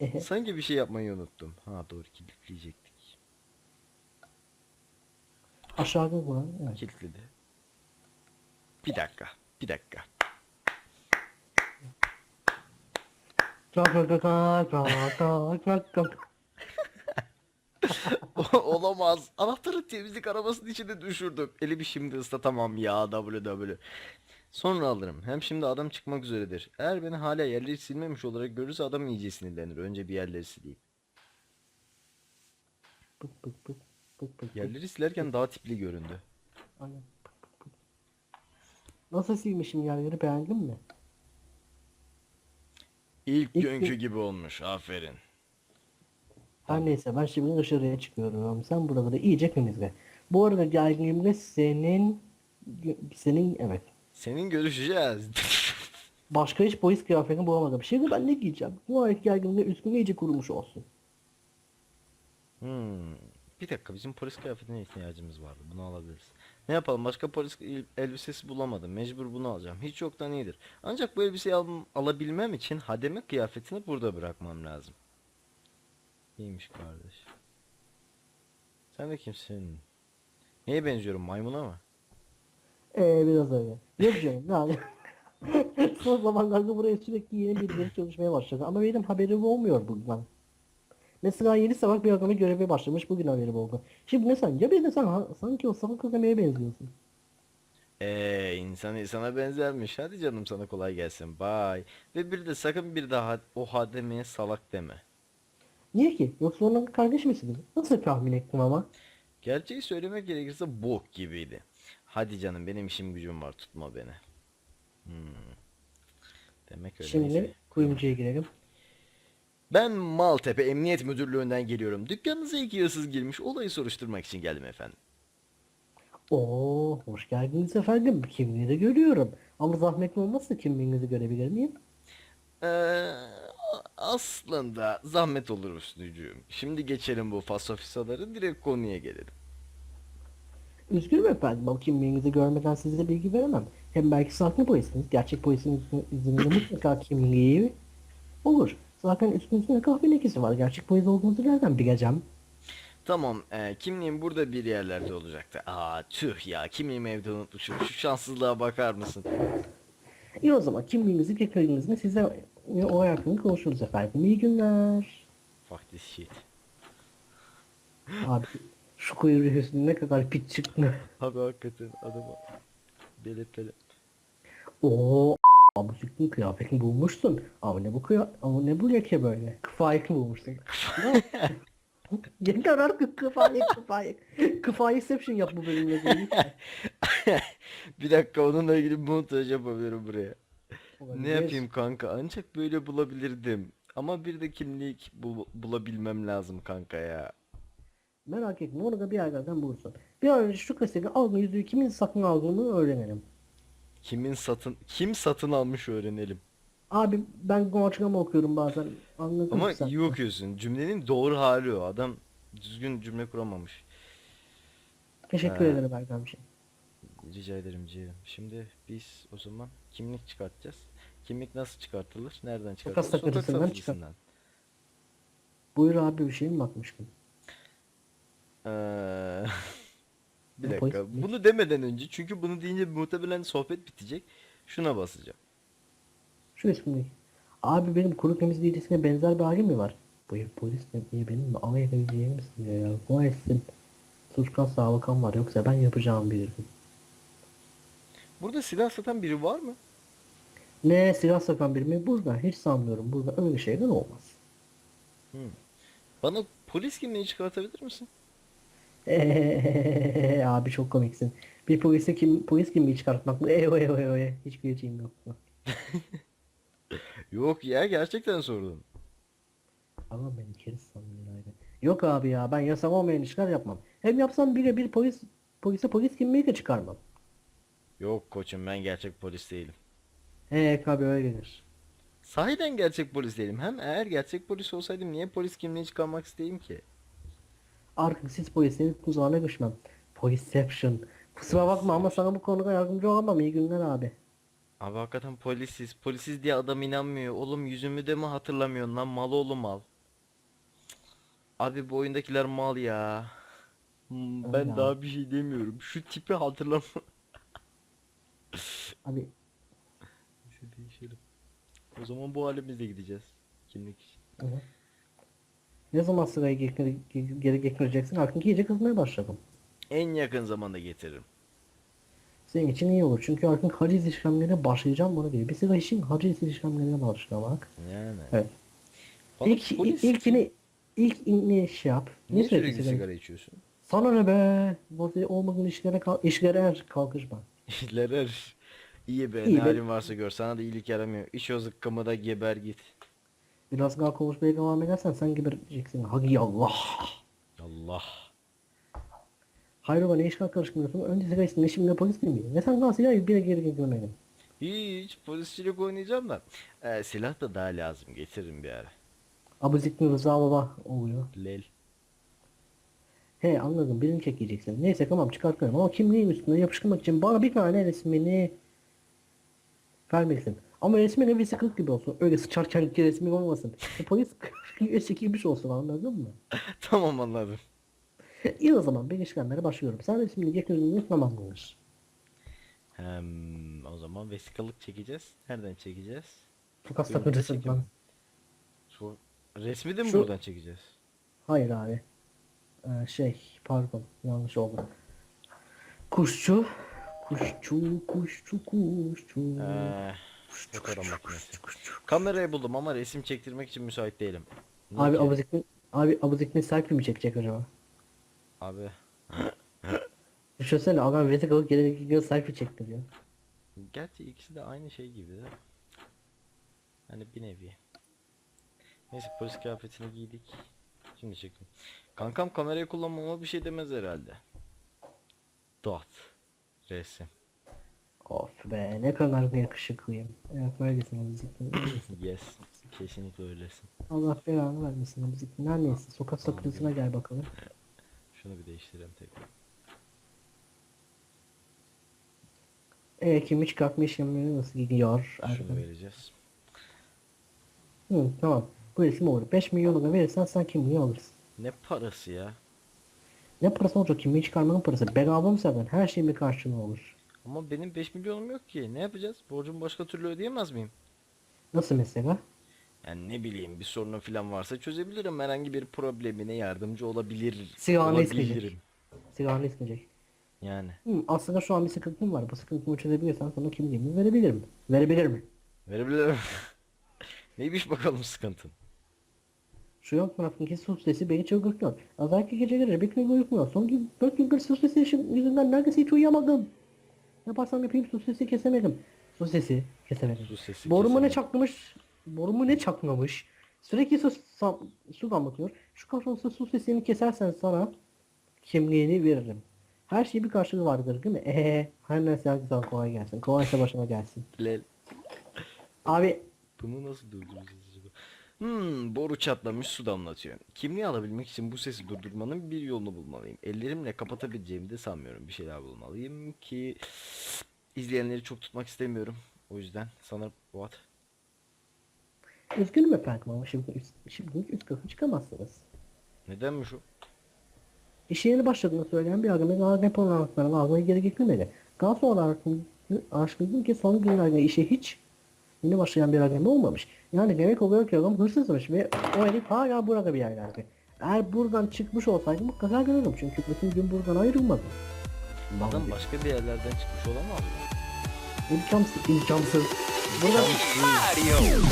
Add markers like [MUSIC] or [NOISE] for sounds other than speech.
[LAUGHS] Sanki bir şey yapmayı unuttum. Ha doğru kilitleyecektik. Aşağıda mı? Evet. Kilitledi. Bir dakika. Bir dakika. [LAUGHS] Olamaz. Anahtarı temizlik arabasının içine düşürdüm. Elimi şimdi ıslatamam ya WW. Sonra alırım. Hem şimdi adam çıkmak üzeredir. Eğer beni hala yerleri silmemiş olarak görürse adam iyice sinirlenir. Önce bir yerleri sileyim. Pık pık pık pık pık. Yerleri silerken daha tipli göründü. Aynen. Pık pık pık. Nasıl silmişim yerleri beğendin mi? İlk İlk günkü gün- gibi olmuş. Aferin. Her neyse ben şimdi dışarıya çıkıyorum. Sen buraları iyice temizle. Bu arada geldiğimde senin senin evet. Senin görüşeceğiz. Başka hiç polis kıyafetini bulamadım. Şimdi ben ne giyeceğim? Bu ayet geldiğimde üstüm iyice kurumuş olsun. Hmm. Bir dakika bizim polis kıyafetine ihtiyacımız vardı. Bunu alabiliriz. Ne yapalım başka polis el- elbisesi bulamadım. Mecbur bunu alacağım. Hiç yoktan iyidir. Ancak bu elbiseyi al- alabilmem için hademe kıyafetini burada bırakmam lazım. İyiymiş kardeş. Sen de kimsin? Neye benziyorum maymuna mı? Ee biraz öyle. Yok canım yani. [LAUGHS] Son zamanlarda buraya sürekli yeni birileri çalışmaya başladı. Ama benim haberim olmuyor bundan. Mesela yeni sabah bir adamı göreve başlamış bugün haberim oldu. Şimdi mesela ya bir de sen ha- sanki o sabah kızamaya benziyorsun. Eee insan insana benzermiş. Hadi canım sana kolay gelsin. Bye. Ve bir de sakın bir daha o hademeye salak deme. Niye ki? Yoksa onunla kardeş misiniz? Nasıl tahmin ettim ama? Gerçeği söylemek gerekirse bok gibiydi. Hadi canım benim işim gücüm var tutma beni. Hmm. Demek öyle. Şimdi kuyumcuya girelim. Ben Maltepe Emniyet Müdürlüğü'nden geliyorum. Dükkanınıza iki hırsız girmiş. Olayı soruşturmak için geldim efendim. Oo, hoş geldiniz efendim. Kimliği de görüyorum. Ama zahmetli olmazsa kimliğinizi görebilir miyim? Ee, aslında zahmet olur üstücüğüm. Şimdi geçelim bu fasofisaları direkt konuya gelelim. Üzgünüm efendim ama kimliğinizi görmeden size bilgi veremem. Hem belki saklı polisiniz. Gerçek polisin izinde mutlaka kimliği olur. Zaten üstünüzde kahve lekesi var. Gerçek polis olduğunuzu nereden bileceğim? Tamam, e, kimliğim burada bir yerlerde olacaktı. Aa tüh ya, kimliğimi evde unutmuşum. Şu şanssızlığa bakar mısın? İyi o zaman kimliğinizi getirdiniz mi size o hakkında konuşuruz efendim. İyi günler. Fuck this shit. Abi şu kuyruğu ne kadar pit çıktı. Abi hakikaten adama belirtelim. Oo bu siktin kıyafetini bulmuşsun. Ama ne bu kıya ama ne bu leke böyle? Kıfayet mi bulmuşsun? [LAUGHS] Yeter artık kıfayet kıfayet. Kıfayetception yap bu bölümle [LAUGHS] bir dakika onunla ilgili bir montaj yapabilirim buraya. Ulan Ne yapayım kanka? Ancak böyle bulabilirdim. Ama bir de kimlik bul- bulabilmem lazım kanka ya. Merak etme onu da bir yerlerden bulursun. Bir an önce şu kaseti alma yüzüğü kimin satın aldığını öğrenelim. Kimin satın kim satın almış öğrenelim. Abi ben Gomaçgama okuyorum bazen. Anladın Ama sen? iyi okuyorsun. Cümlenin doğru hali o. Adam düzgün cümle kuramamış. Teşekkür Ha. ederim Erkan bir şey. Rica ederim ciğerim. Şimdi biz o zaman kimlik çıkartacağız. Kimlik nasıl çıkartılır? Nereden çıkartılır? Sokak satıcısından satıcısından. Buyur abi bir şey mi bakmıştım? Ee, [LAUGHS] bir dakika. polis- Bunu demeden önce çünkü bunu deyince muhtemelen sohbet bitecek. Şuna basacağım. Şu ismi. Abi benim kuru temizleyicisine benzer bir halim mi var? Buyur polis ne iyi benim mi? Alay edebileceğim misin ya? Bu etsin. Suçkan sağlıkan var yoksa ben yapacağım bilirdim. Burada silah satan biri var mı? Ne silah sakan biri mi? Burada hiç sanmıyorum. Burada öyle şeyler olmaz. Bana polis kimliği çıkartabilir misin? Eee, abi çok komiksin. Bir polise kim polis kimliği çıkartmak mı? Eyo eyo eyo eyo. Hiç güleceğim yok. [LAUGHS] Yok ya gerçekten sordum. Ama beni keriz sandım herhalde. Yok abi ya ben yasal olmayan işler yapmam. Hem yapsam bile bir polis polise polis kimliği de çıkarmam. Yok koçum ben gerçek polis değilim. He abi öyledir. Sahiden gerçek polis değilim. Hem eğer gerçek polis olsaydım niye polis kimliği çıkarmak isteyeyim ki? Artık siz polislerin tuzağına düşmem. Polisception. Kusura bakma ama sana bu konuda yardımcı olamam. İyi günler abi. Abi hakikaten polisiz. Polisiz diye adam inanmıyor. Oğlum yüzümü de mi hatırlamıyorsun lan? Mal oğlu mal. Abi bu oyundakiler mal ya. Hmm, Ben Öyle abi. daha bir şey demiyorum. Şu tipi hatırlam. Abi Neyse değişelim. O zaman bu halimizle gideceğiz. Kimlik için. hı hı. Ne zaman sırayı geri, geri, getireceksin? Artık iyice kızmaya başladım. En yakın zamanda getiririm. Senin için iyi olur. Çünkü artık haciz işlemlerine başlayacağım bunu diyor. Bir sigara için haciz işlemlerine başlamak. Yani. Evet. Oğlum, İlk, polis- ilkini ilk ne iş yap? Niye sürekli sigara- içiyorsun? Sana ne be? Bu olmadığın işlere, kal işlere er, kalkışma. İşler iyi be İyi ne be. halin varsa gör sana da iyilik yaramıyor. İş o zıkkımı da geber git. Biraz daha konuşmaya devam edersen sen gebereceksin. Hagi Allah. Allah. Hayrola ne işgal karışmıyorsun? Önce sigara içtin, şimdi polis miyim? Ve sen daha sigara bir geri getirmedin. Hiç polisçilik oynayacağım da. Ee, silah da daha lazım getiririm bir ara. Abu Zikni Rıza Baba oluyor. Lel. He anladım birini çekeceksin. Neyse tamam çıkartıyorum ama kimliğin üstüne yapıştırmak için bana bir tane resmini vermelisin. Ama resmin bir sıkıntı gibi olsun. Öyle sıçarken ki resmin olmasın. E, polis çekilmiş olsun anladın mı? [LAUGHS] tamam anladım. [LAUGHS] İyi o zaman ben işlemlere başlıyorum. Sen resmini getirdin tamam mıdır? Hem o zaman vesikalık çekeceğiz. Nereden çekeceğiz? Sokak Buyurun, sakıncası çekin. lan. Şu resmi de mi Şu- buradan çekeceğiz? Hayır abi. Ee, şey pardon yanlış oldu. Kuşçu. Kuşçu, kuşçu, kuşçu. Ee, Kuşçu, fotoğraf makinesi. kamerayı buldum ama resim çektirmek için müsait değilim. Niye Abi ki? Abuzik'in abi Abuzik'in selfie mi çekecek acaba? Abi [LAUGHS] Düşünsene adam vesikalı gelerek gidiyor selfie çektiriyor. gerçi ikisi de aynı şey gibi de. Hani bir nevi. Neyse polis kıyafetini giydik. Şimdi çekin. Kankam kamerayı kullanmama bir şey demez herhalde. Dot. Resim. Of be ne kadar da yakışıklıyım. Evet böylesin Abuzik'in. Yes. Kesinlikle öylesin. Allah belanı vermesin Abuzik'in. Her neyse sokak sakıncasına gel bakalım. Şunu bir değiştireyim tekrar. E kimi çıkartma işlemleri nasıl gidiyor? Şunu Erkan? vereceğiz. Hı, tamam. Bu resim olur. 5 milyon lira verirsen sen kimliği alırsın. Ne parası ya? Ne parası olacak? Kimliği çıkarmanın parası. Bedava mı zaten? Her şeyin bir karşılığı olur. Ama benim 5 milyonum yok ki. Ne yapacağız? Borcumu başka türlü ödeyemez miyim? Nasıl mesela? Yani ne bileyim bir sorunu falan varsa çözebilirim. Herhangi bir problemine yardımcı olabilir. Silahını isteyecek. Silahını isteyecek. Yani. Hı, aslında şu an bir sıkıntım var. Bu sıkıntımı çözebilirsen sana kimliğimi verebilirim. Verebilir mi? Verebilirim. [LAUGHS] Neymiş bakalım sıkıntın? Şu yan taraftaki su sesi beni çıldırtıyor. Özellikle geceleri bir gün uyutmuyor. Son gün 4 gündür su sesi yüzünden neredeyse hiç uyuyamadım. Yaparsam yapayım su sesi kesemedim. Su sesi kesemedim. Su sesi Borumu ne çaklamış? Borumu ne çaklamış? Sürekli su, sam- su damlatıyor. Şu kahrolası su sesini kesersen sana kimliğini veririm. Her şeyin bir karşılığı vardır değil mi? Eee her neyse herkese kolay gelsin. Kolaysa başına gelsin. Lel. Abi Bunu nasıl durduracağız? Hmm, boru çatlamış su damlatıyor. Kimliği alabilmek için bu sesi durdurmanın bir yolunu bulmalıyım. Ellerimle kapatabileceğimi de sanmıyorum. Bir şeyler bulmalıyım ki izleyenleri çok tutmak istemiyorum. O yüzden sanırım what? üzgünüm efendim ama şimdi üst, şimdi üst katı çıkamazsınız. Nedenmiş o? İş yerine başladığını söyleyen bir adamın daha depolanmaklarını almayı geri getirmedi. Daha sonra araştırdım ki son günlerde işe hiç yeni başlayan bir adam olmamış. Yani demek oluyor ki adam hırsızmış ve o herif hala burada bir yerlerde. Eğer buradan çıkmış olsaydı mutlaka görürdüm çünkü bütün gün buradan ayrılmadı. Adam başka bir yerlerden çıkmış olamaz mı? İmkansız, imkansız. Burada Şanssız.